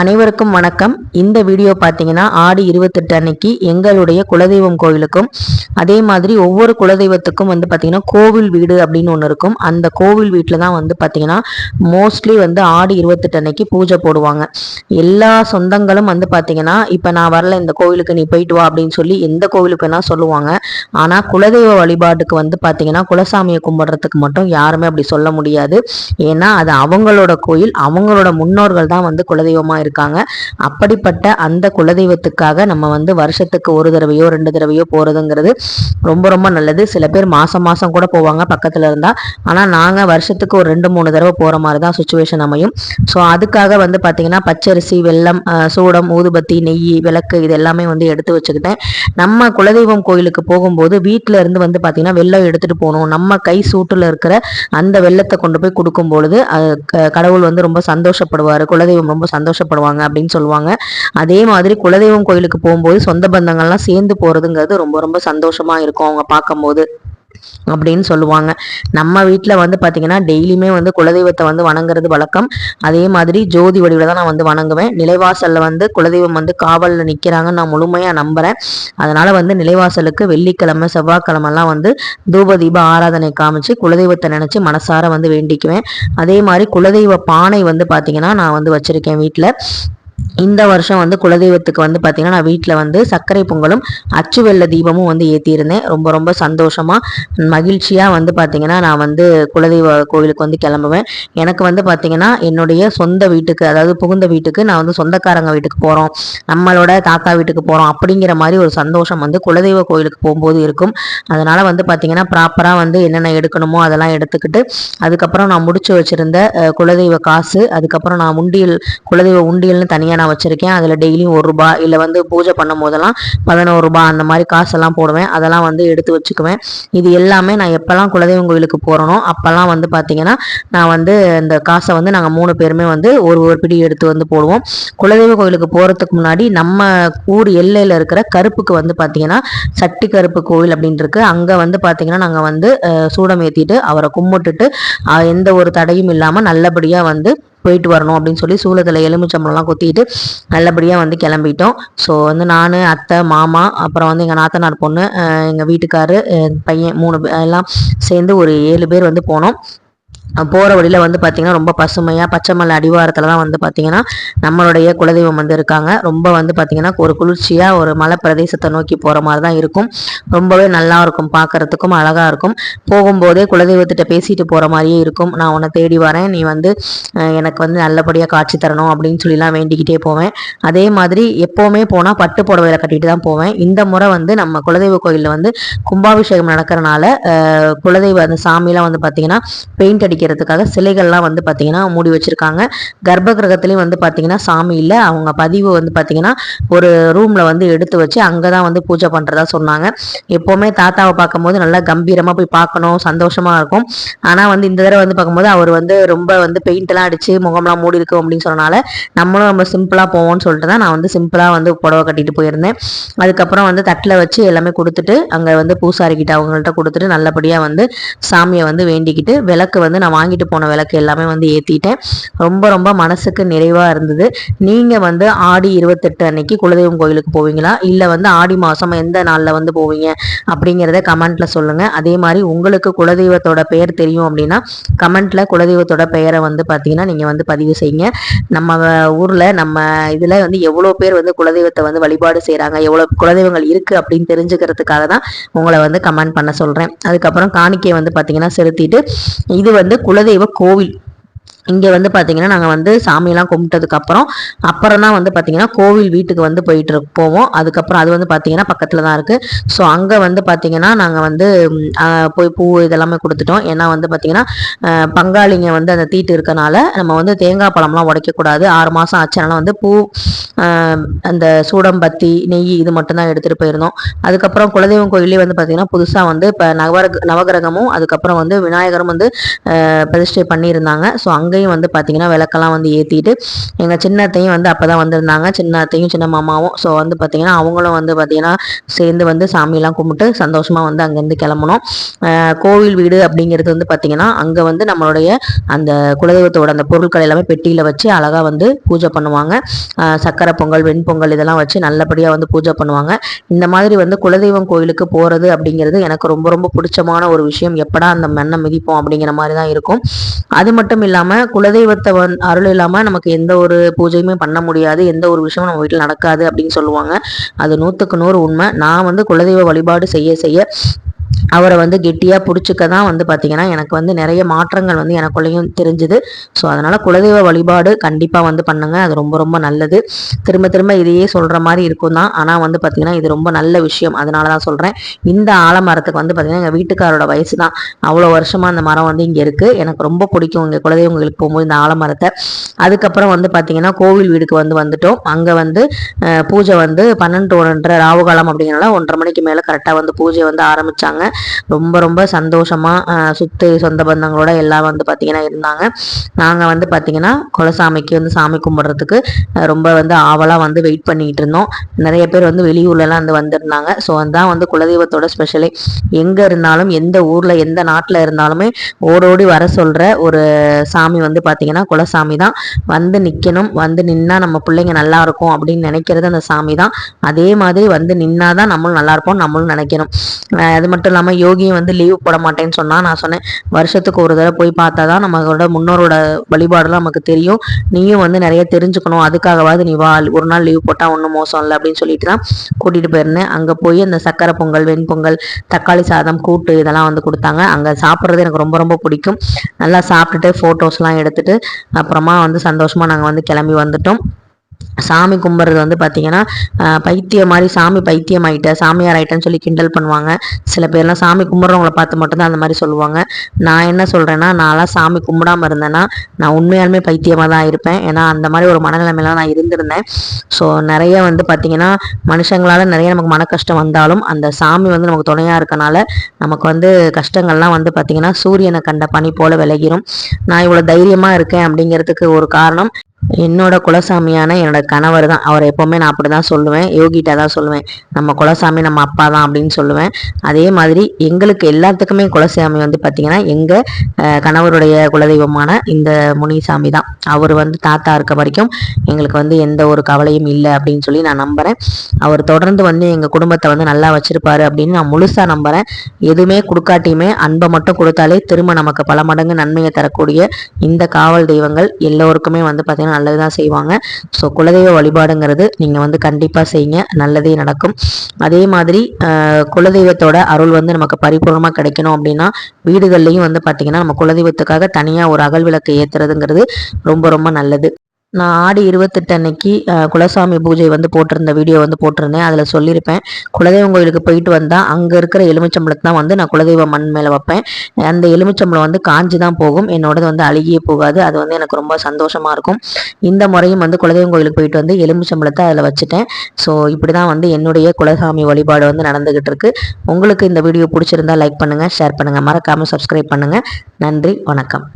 அனைவருக்கும் வணக்கம். இந்த வீடியோ பார்த்தீங்கன்னா ஆடி இருபத்தெட்டு அன்னைக்கு எங்களுடைய குலதெய்வம் கோவிலுக்கும் அதே மாதிரி ஒவ்வொரு குலதெய்வத்துக்கும் வந்து பார்த்தீங்கன்னா கோவில் வீடு அப்படின்னு ஒன்று இருக்கும். அந்த கோவில் வீட்டில் தான் வந்து பார்த்தீங்கன்னா மோஸ்ட்லி வந்து ஆடி இருபத்தெட்டு அன்னைக்கு பூஜை போடுவாங்க. எல்லா சொந்தங்களும் வந்து பார்த்தீங்கன்னா இப்போ நான் வரல இந்த கோவிலுக்கு நீ போயிட்டு வா அப்படின்னு சொல்லி எந்த கோவிலுக்கு வேணால் சொல்லுவாங்க. ஆனால் குலதெய்வ வழிபாட்டுக்கு வந்து பார்த்தீங்கன்னா குலசாமியை கும்பிட்றதுக்கு மட்டும் யாருமே அப்படி சொல்ல முடியாது. ஏன்னா அது அவங்களோட கோயில் அவங்களோட முன்னோர்கள் தான் வந்து குலதெய்வமாக இருக்காங்க. அப்படிப்பட்ட அந்த குலதெய்வத்துக்காக நம்ம வந்து வருஷத்துக்கு ஒரு தடவையோ ரெண்டு தடவையோ போகிறதுங்கிறது ரொம்ப ரொம்ப நல்லது. சில பேர் மாதம் மாதம் கூட போவாங்க பக்கத்தில் இருந்தால் ஆனால் நாங்கள் வருஷத்துக்கு ஒரு ரெண்டு மூணு தடவை போகிற மாதிரி தான் சுச்சுவேஷன் அமையும். ஸோ அதுக்காக வந்து பார்த்திங்கன்னா பச்சரிசி வெல்லம் சூடம் ஊதுபத்தி நெய் விளக்கு இது எல்லாமே வந்து எடுத்து வச்சுக்கிட்டேன். நம்ம குலதெய்வம் கோயிலுக்கு போகும்போது வீட்டில் இருந்து வந்து பார்த்திங்கன்னா வெள்ளம் எடுத்துகிட்டு போகணும். நம்ம கை சூட்டில் இருக்கிற அந்த வெள்ளத்தை கொண்டு போய் கொடுக்கும் பொழுது கடவுள் வந்து ரொம்ப சந்தோஷப்படுவார். குலதெய்வம் ரொம்ப சந்தோஷப்படுவார். ஆசைப்படுவாங்க அப்படின்னு சொல்லுவாங்க. அதே மாதிரி குலதெய்வம் கோயிலுக்கு போகும்போது சொந்த பந்தங்கள்லாம் சேர்ந்து போகிறதுங்கிறது ரொம்ப ரொம்ப சந்தோஷமா இருக்கும் அவங்க பார்க்கும்போது. அப்படின்னு சொல்லுவாங்க. நம்ம வீட்டில் வந்து பார்த்திங்கன்னா டெய்லியுமே வந்து குலதெய்வத்தை வந்து வணங்குறது வழக்கம். அதே மாதிரி ஜோதி வடிவில் தான் நான் வந்து வணங்குவேன். நிலைவாசலில் வந்து குலதெய்வம் வந்து காவலில் நிற்கிறாங்கன்னு நான் முழுமையாக நம்புகிறேன் அதனால் வந்து நிலைவாசலுக்கு வெள்ளிக்கிழமை செவ்வாய்க்கிழமெல்லாம் வந்து தூப தீப ஆராதனை காமிச்சு குலதெய்வத்தை நினச்சி மனசார வந்து வேண்டிக்குவேன். அதே மாதிரி குலதெய்வ பானை வந்து பார்த்திங்கன்னா நான் வந்து வச்சுருக்கேன் வீட்டில் இந்த வருஷம் வந்து குலதெய்வத்துக்கு வந்து பார்த்தீங்கன்னா நான் வீட்டில் வந்து சர்க்கரை பொங்கலும் அச்சு வெள்ள தீபமும் வந்து ஏற்றியிருந்தேன் ரொம்ப ரொம்ப சந்தோஷமாக மகிழ்ச்சியாக வந்து பார்த்தீங்கன்னா நான் வந்து குலதெய்வ கோவிலுக்கு வந்து கிளம்புவேன். எனக்கு வந்து பார்த்தீங்கன்னா என்னுடைய சொந்த வீட்டுக்கு அதாவது புகுந்த வீட்டுக்கு நான் வந்து சொந்தக்காரங்க வீட்டுக்கு போகிறோம் நம்மளோட தாத்தா வீட்டுக்கு போகிறோம் அப்படிங்கிற மாதிரி ஒரு சந்தோஷம் வந்து குலதெய்வ கோவிலுக்கு போகும்போது இருக்கும். அதனால் வந்து பார்த்தீங்கன்னா ப்ராப்பராக வந்து என்னென்ன எடுக்கணுமோ அதெல்லாம் எடுத்துக்கிட்டு அதுக்கப்புறம் நான் முடிச்சு வச்சுருந்த குலதெய்வ காசு அதுக்கப்புறம் நான் உண்டியல் குலதெய்வ உண்டியல்னு தனியாக நான் வச்சுருக்கேன். அதில் டெய்லியும் ஒரு ரூபா இல்லை வந்து பூஜை பண்ணும் போதெல்லாம் பதினோரு ரூபா அந்த மாதிரி காசெல்லாம் போடுவேன். அதெல்லாம் வந்து எடுத்து வச்சுக்குவேன். இது எல்லாமே நான் எப்போல்லாம் குலதெய்வம் கோயிலுக்கு போகிறனோ அப்போல்லாம் வந்து பார்த்திங்கன்னா நான் வந்து இந்த காசை வந்து நாங்கள் மூணு பேருமே வந்து ஒரு ஒரு பிடி எடுத்து வந்து போடுவோம். குலதெய்வ கோயிலுக்கு போகிறதுக்கு முன்னாடி நம்ம ஊர் எல்லையில் இருக்கிற கருப்புக்கு வந்து பார்த்திங்கன்னா சட்டி கருப்பு கோவில் அப்படின்ட்டு இருக்கு அங்கே வந்து பார்த்திங்கன்னா நாங்கள் வந்து சூடம் ஏற்றிட்டு அவரை கும்பிட்டுட்டு எந்த ஒரு தடையும் இல்லாமல் நல்லபடியாக வந்து போயிட்டு வரணும் அப்படின்னு சொல்லி சூளத்தில் எலுமிச்சம்பளம்லாம் கொத்திட்டு நல்லபடியாக வந்து கிளம்பிட்டோம். ஸோ வந்து நான் அத்தை மாமா அப்புறம் வந்து எங்கள் நாத்தனார் பொண்ணு எங்கள் வீட்டுக்காரு பையன் மூணு எல்லாம் சேர்ந்து ஒரு ஏழு பேர் வந்து போனோம். போகிற வழியில் வந்து பார்த்திங்கன்னா ரொம்ப பசுமையாக பச்சை மலை அடிவாரத்தில் தான் வந்து பார்த்திங்கன்னா நம்மளுடைய குலதெய்வம் வந்து இருக்காங்க. ரொம்ப வந்து பார்த்திங்கன்னா ஒரு குளிர்ச்சியாக ஒரு மலை பிரதேசத்தை நோக்கி போகிற மாதிரி தான் இருக்கும். ரொம்பவே நல்லா இருக்கும் பார்க்குறதுக்கும் அழகாக இருக்கும். போகும்போதே குலதெய்வத்திட்ட பேசிட்டு போகிற மாதிரியே இருக்கும். நான் உன்னை தேடி வரேன். நீ வந்து எனக்கு வந்து நல்லபடியாக காட்சி தரணும் அப்படின்னு சொல்லிலாம் வேண்டிக்கிட்டே போவேன். அதே மாதிரி எப்போவுமே போனால் பட்டு புடவையில கட்டிட்டு தான் போவேன். இந்த முறை வந்து நம்ம குலதெய்வ கோயிலில் வந்து கும்பாபிஷேகம் நடக்கிறனால குலதெய்வ அந்த சாமிலாம் வந்து பார்த்திங்கன்னா பெயிண்ட் அடிக்கிறதுக்காக சிலைகள்லாம் வந்து பார்த்திங்கன்னா மூடி வச்சுருக்காங்க. கர்ப்ப கிரகத்துலேயும் வந்து பார்த்திங்கன்னா சாமி இல்லை. அவங்க பதிவு வந்து பார்த்திங்கன்னா ஒரு ரூமில் வந்து எடுத்து வச்சு அங்கே தான் வந்து பூஜை பண்ணுறதா சொன்னாங்க. எப்போவுமே தாத்தாவை பார்க்கும்போது நல்லா கம்பீரமாக போய் பார்க்கணும் சந்தோஷமாக இருக்கும். ஆனால் வந்து இந்த தடவை வந்து பார்க்கும்போது அவர் வந்து ரொம்ப வந்து பெயிண்ட்லாம் அடித்து முகம்லாம் மூடி இருக்கும் அப்படின்னு சொன்னனால நம்மளும் நம்ம சிம்பிளாக போவோம்னு சொல்லிட்டு தான் நான் வந்து சிம்பிளாக வந்து புடவை கட்டிட்டு போயிருந்தேன். அதுக்கப்புறம் வந்து தட்டில் வச்சு எல்லாமே கொடுத்துட்டு அங்கே வந்து பூசாரிக்கிட்ட அவங்கள்ட்ட கொடுத்துட்டு நல்லபடியாக வந்து சாமியை வந்து வேண்டிக்கிட்டு விளக்கு வந்து நான் வாங்கிட்டு போன விளக்கு எல்லாமே வந்து ஏற்றிட்டேன் ரொம்ப ரொம்ப மனசுக்கு நிறைவாக இருந்தது. நீங்கள் வந்து ஆடி இருபத்தெட்டு அன்னைக்கு குலதெய்வம் கோயிலுக்கு போவீங்களா? இல்லை வந்து ஆடி மாதம் எந்த நாளில் வந்து போவீங்க? அப்படிங்கிறத கமெண்ட்டில் சொல்லுங்கள் அதே மாதிரி உங்களுக்கு குலதெய்வத்தோட பெயர் தெரியும் அப்படின்னா கமெண்ட்டில் குலதெய்வத்தோட பெயரை வந்து பார்த்தீங்கன்னா நீங்கள் வந்து பதிவு செய்யுங்க. நம்ம ஊரில் நம்ம இதில் வந்து எவ்வளோ பேர் வந்து குலதெய்வத்தை வந்து வழிபாடு செய்கிறாங்க எவ்வளோ குலதெய்வங்கள் இருக்குது அப்படின்னு தெரிஞ்சுக்கிறதுக்காக தான் உங்களை வந்து கமெண்ட் பண்ண சொல்கிறேன் அதுக்கப்புறம் காணிக்கையை வந்து பார்த்தீங்கன்னா செலுத்திட்டு இது வந்து குலதெய்வ கோவில். இங்கே வந்து பார்த்திங்கன்னா நாங்கள் வந்து சாமியெல்லாம் கும்பிட்டதுக்கப்புறம் அப்புறம் தான் வந்து பார்த்திங்கன்னா கோவில் வீட்டுக்கு வந்து போயிட்டு போவோம். அதுக்கப்புறம் அது வந்து பார்த்திங்கன்னா பக்கத்தில் தான் இருக்குது ஸோ அங்கே வந்து பார்த்திங்கன்னா நாங்கள் வந்து போய் பூ இதெல்லாமே கொடுத்துட்டோம். ஏன்னா வந்து பார்த்திங்கன்னா பங்காளிங்க வந்து அந்த தீட்டு இருக்கனால நம்ம வந்து தேங்காய் பழம்லாம் உடைக்கக்கூடாது. ஆறு மாதம் ஆச்சனால வந்து பூ அந்த சூடம்பத்தி நெய் இது மட்டும்தான் எடுத்துகிட்டு போயிருந்தோம். அதுக்கப்புறம் குலதெய்வம் கோயிலே வந்து பார்த்திங்கன்னா புதுசாக வந்து இப்போ நவர நவகிரகமும் அதுக்கப்புறம் வந்து விநாயகரும் வந்து பிரதிஷ்டை பண்ணியிருந்தாங்க. ஸோ அங்கே அங்கேயும் வந்து பார்த்திங்கன்னா விளக்கெல்லாம் வந்து ஏற்றிட்டு எங்கள் சின்னத்தையும் வந்து அப்போ தான் வந்திருந்தாங்க. சின்னத்தையும் சின்ன மாமாவும். ஸோ வந்து பார்த்திங்கன்னா அவங்களும் வந்து பார்த்திங்கன்னா சேர்ந்து வந்து சாமியெல்லாம் கும்பிட்டு சந்தோஷமாக வந்து அங்கேருந்து கிளம்பணும் கோவில் வீடு அப்படிங்கிறது வந்து பார்த்திங்கன்னா அங்கே வந்து நம்மளுடைய அந்த குலதெய்வத்தோட அந்த பொருட்கள் எல்லாமே பெட்டியில் வச்சு அழகாக வந்து பூஜை பண்ணுவாங்க. சக்கரை பொங்கல் வெண்பொங்கல் இதெல்லாம் வச்சு நல்லபடியாக வந்து பூஜை பண்ணுவாங்க. இந்த மாதிரி வந்து குலதெய்வம் கோயிலுக்கு போகிறது அப்படிங்கிறது எனக்கு ரொம்ப ரொம்ப பிடிச்சமான ஒரு விஷயம். எப்படா அந்த மண்ணை மிதிப்போம் அப்படிங்கிற மாதிரி தான் இருக்கும். அது மட்டும் இல்லாமல் குலதெய்வத்தை வந் அருள் இல்லாமல் நமக்கு எந்த ஒரு பூஜையுமே பண்ண முடியாது எந்த ஒரு விஷயமும் நம்ம வீட்டில் நடக்காது அப்படின்னு சொல்லுவாங்க. அது நூற்றுக்கு நூறு உண்மை. நான் வந்து குலதெய்வ வழிபாடு செய்ய செய்ய அவரை வந்து கெட்டியாக பிடிச்சிக்க தான் வந்து பார்த்திங்கன்னா எனக்கு வந்து நிறைய மாற்றங்கள் வந்து எனக்குள்ளேயும் தெரிஞ்சுது. ஸோ அதனால் குலதெய்வ வழிபாடு கண்டிப்பாக வந்து பண்ணுங்க. அது ரொம்ப ரொம்ப நல்லது. திரும்ப திரும்ப இதையே சொல்கிற மாதிரி இருக்கும் தான் ஆனால் வந்து பார்த்திங்கன்னா இது ரொம்ப நல்ல விஷயம். அதனால தான் சொல்கிறேன் இந்த ஆலமரத்துக்கு வந்து பார்த்திங்கன்னா எங்கள் வீட்டுக்காரோட வயசு தான் அவ்வளோ வருஷமாக அந்த மரம் வந்து இங்கே இருக்குது எனக்கு ரொம்ப பிடிக்கும் இங்கே குலதெய்வங்களுக்கு போகும்போது இந்த ஆலமரத்தை. அதுக்கப்புறம் வந்து பார்த்திங்கன்னா கோவில் வீடுக்கு வந்து வந்துட்டோம். அங்கே வந்து பூஜை வந்து பன்னெண்டு ஒன்றரை ராவுகாலம் அப்படிங்கிறனால ஒன்றரை மணிக்கு மேலே கரெக்டாக வந்து பூஜை வந்து ஆரம்பித்தாங்க ரொம்ப ரொம்ப சந்தோஷமாக சுத்து சொந்த பந்தங்களோட எல்லாம் வந்து பார்த்திங்கன்னா இருந்தாங்க. நாங்கள் வந்து பார்த்திங்கன்னா குலசாமிக்கு வந்து சாமி கும்பிட்றதுக்கு ரொம்ப வந்து ஆவலாக வந்து வெயிட் பண்ணிகிட்டு இருந்தோம். நிறைய பேர் வந்து வெளியூர்லலாம் வந்து வந்திருந்தாங்க. ஸோ அதுதான் வந்து குலதெய்வத்தோட ஸ்பெஷலே எங்கே இருந்தாலும் எந்த ஊரில் எந்த நாட்டில் இருந்தாலுமே ஓடோடி வர சொல்கிற ஒரு சாமி வந்து பார்த்திங்கன்னா குலசாமி தான். வந்து நிற்கணும் வந்து நின்னா நம்ம பிள்ளைங்க நல்லா இருக்கும் அப்படின்னு நினைக்கிறது அந்த சாமி தான். அதே மாதிரி வந்து நின்னா தான் நம்மளும் நல்லா இருப்போம் நம்மளும் நினைக்கணும். அது மட்டும் இல்லாமல் யோகியும் வந்து லீவ் போட மாட்டேன்னு சொன்னால் நான் சொன்னேன் வருஷத்துக்கு ஒரு தடவை போய் பார்த்தா தான் நம்மளோட முன்னோரோட வழிபாடுலாம் நமக்கு தெரியும். நீயும் வந்து நிறைய தெரிஞ்சுக்கணும் அதுக்காகவாது நீ வா ஒரு நாள் லீவ் போட்டால் ஒன்றும் மோசம் இல்லை அப்படின்னு சொல்லிட்டு தான் கூட்டிகிட்டு போயிருந்தேன். அங்கே போய் அந்த சக்கரை பொங்கல் வெண்பொங்கல் தக்காளி சாதம் கூட்டு இதெல்லாம் வந்து கொடுத்தாங்க. அங்கே சாப்பிட்றது எனக்கு ரொம்ப ரொம்ப பிடிக்கும். நல்லா சாப்பிட்டுட்டு ஃபோட்டோஸ்லாம் எடுத்துகிட்டு அப்புறமா வந்து சந்தோஷமாக நாங்கள் வந்து கிளம்பி வந்துட்டோம். சாமி கும்பிட்றது வந்து பார்த்திங்கன்னா பைத்தியம் மாதிரி சாமி பைத்தியம் ஆகிட்ட சாமியார் ஆகிட்டேன்னு சொல்லி கிண்டல் பண்ணுவாங்க. சில பேர்லாம் சாமி கும்பிட்றவங்கள பார்த்து மட்டும்தான் அந்த மாதிரி சொல்லுவாங்க. நான் என்ன சொல்கிறேன்னா நான்லாம் சாமி கும்பிடாமல் இருந்தேன்னா நான் உண்மையாலுமே பைத்தியமாக தான் இருப்பேன். ஏன்னா அந்த மாதிரி ஒரு மனநிலைமையில நான் இருந்திருந்தேன். ஸோ நிறைய வந்து பார்த்திங்கன்னா மனுஷங்களால் நிறைய நமக்கு மன கஷ்டம் வந்தாலும் அந்த சாமி வந்து நமக்கு துணையாக இருக்கனால நமக்கு வந்து கஷ்டங்கள்லாம் வந்து பார்த்திங்கன்னா சூரியனை கண்ட பனி போல விலகிரும். நான் இவ்வளோ தைரியமாக இருக்கேன் அப்படிங்கிறதுக்கு ஒரு காரணம். என்னோட குலசாமியான என்னோட கணவர் தான். அவர் எப்போவுமே நான் அப்படி தான் சொல்லுவேன். யோகிட்ட தான் சொல்லுவேன். நம்ம குலசாமி நம்ம அப்பா தான் அப்படின்னு சொல்லுவேன். அதே மாதிரி எங்களுக்கு எல்லாத்துக்குமே குலசாமி வந்து பார்த்திங்கன்னா எங்கள் கணவருடைய குலதெய்வமான இந்த முனிசாமி தான். அவர் வந்து தாத்தா இருக்க வரைக்கும் எங்களுக்கு வந்து எந்த ஒரு கவலையும் இல்லை அப்படின்னு சொல்லி நான் நம்புகிறேன் அவர் தொடர்ந்து வந்து எங்கள் குடும்பத்தை வந்து நல்லா வச்சுருப்பாரு அப்படின்னு நான் முழுசாக நம்புகிறேன் எதுவுமே கொடுக்காட்டியுமே அன்பை மட்டும் கொடுத்தாலே திரும்ப நமக்கு பல மடங்கு நன்மையை தரக்கூடிய இந்த காவல் தெய்வங்கள் எல்லோருக்குமே வந்து பார்த்திங்கன்னா நல்லது தான் செய்வாங்க. ஸோ குலதெய்வ வழிபாடுங்கிறது நீங்கள் வந்து கண்டிப்பாக செய்யுங்க. நல்லதே நடக்கும். அதே மாதிரி குலதெய்வத்தோட அருள் வந்து நமக்கு பரிபூர்ணமாக கிடைக்கணும் அப்படின்னா வீடுகள்லையும் வந்து பார்த்திங்கன்னா நம்ம குலதெய்வத்துக்காக தனியாக ஒரு அகல் விளக்கு ஏற்றுறதுங்கிறது ரொம்ப ரொம்ப நல்லது. நான் ஆடி இருபத்தெட்டு அன்னைக்கு குலசாமி பூஜை வந்து போட்டிருந்த வீடியோ வந்து போட்டிருந்தேன். அதில் சொல்லியிருப்பேன் குலதெய்வம் கோயிலுக்கு போயிட்டு வந்தால் அங்கே இருக்கிற எலுமிச்சம்பளத்தை தான் வந்து நான் குலதெய்வ மண் மேலே வைப்பேன். அந்த எலுமிச்சம்பளம் வந்து காஞ்சி தான் போகும். என்னோடது வந்து அழுகியே போகாது. அது வந்து எனக்கு ரொம்ப சந்தோஷமாக இருக்கும். இந்த முறையும் வந்து குலதெய்வம் கோயிலுக்கு போயிட்டு வந்து எலுமிச்சம்பளத்தை அதில் வச்சுட்டேன். ஸோ இப்படி தான் வந்து என்னுடைய குலசாமி வழிபாடு வந்து நடந்துகிட்டு இருக்கு. உங்களுக்கு இந்த வீடியோ பிடிச்சிருந்தா லைக் பண்ணுங்கள் ஷேர் பண்ணுங்கள் மறக்காமல் சப்ஸ்கிரைப் பண்ணுங்கள் நன்றி வணக்கம்.